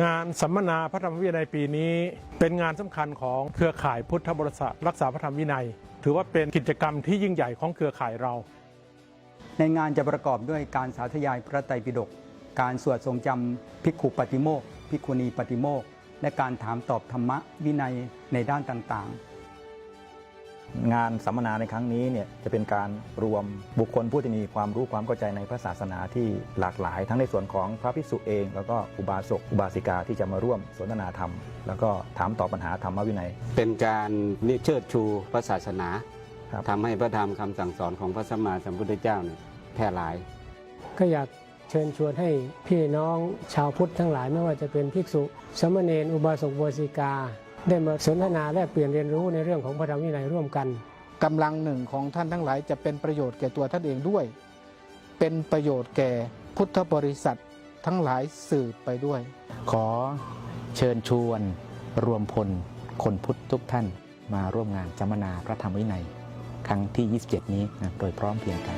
งานสัมมนาพระธรรมวินัยปีนี้ เป็นงานสำคัญของเครือข่ายพุทธบริษัทรักษาพระธรรมวินัย ถือว่าเป็นกิจกรรมที่ยิ่งใหญ่ของเครือข่ายเรา ในงานจะประกอบด้วยการสาธยายพระไตรปิฎกการสวดทรงจำภิกขุปฏิโมกภิกขุณีปฏิโมกและการถามตอบธรรมะวินัยในด้านต่างๆ งานสัมมนาในครั้งนี้เนี่ยจะเป็นการรวมบุคคลผู้ที่มีความรู้ความเข้าใจในพระศาสนาที่หลากหลาย ทั้งในส่วนของพระภิกษุเอง แล้วก็อุบาสกอุบาสิกาที่จะมาร่วมสนทนาธรรม แล้วก็ถามตอบปัญหาธรรมวินัย เป็นการนิเชิดชูพระศาสนาครับทำให้พระธรรมคำสั่งสอนของพระสัมมาสัมพุทธเจ้าเนี่ยแพร่หลาย ก็อยากเชิญชวนให้พี่น้องชาวพุทธทั้งหลายไม่ว่าจะเป็นภิกษุสามเณรอุบาสกอุบาสิกา ได้มาสนทนาแลกเปลี่ยนเรียนรู้ในเรื่องของพระธรรมวินัยร่วมกันกำลังหนึ่งของท่านทั้งหลายจะเป็นประโยชน์แก่ตัวท่านเองด้วย เป็นประโยชน์แก่พุทธบริษัททั้งหลายสืบไปด้วย ขอเชิญชวนรวมพลคนพุทธทุกท่านมาร่วมงานสัมมนาพระธรรมวินัย ครั้งที่ 27 นี้นะโดยพร้อมเพรียงกัน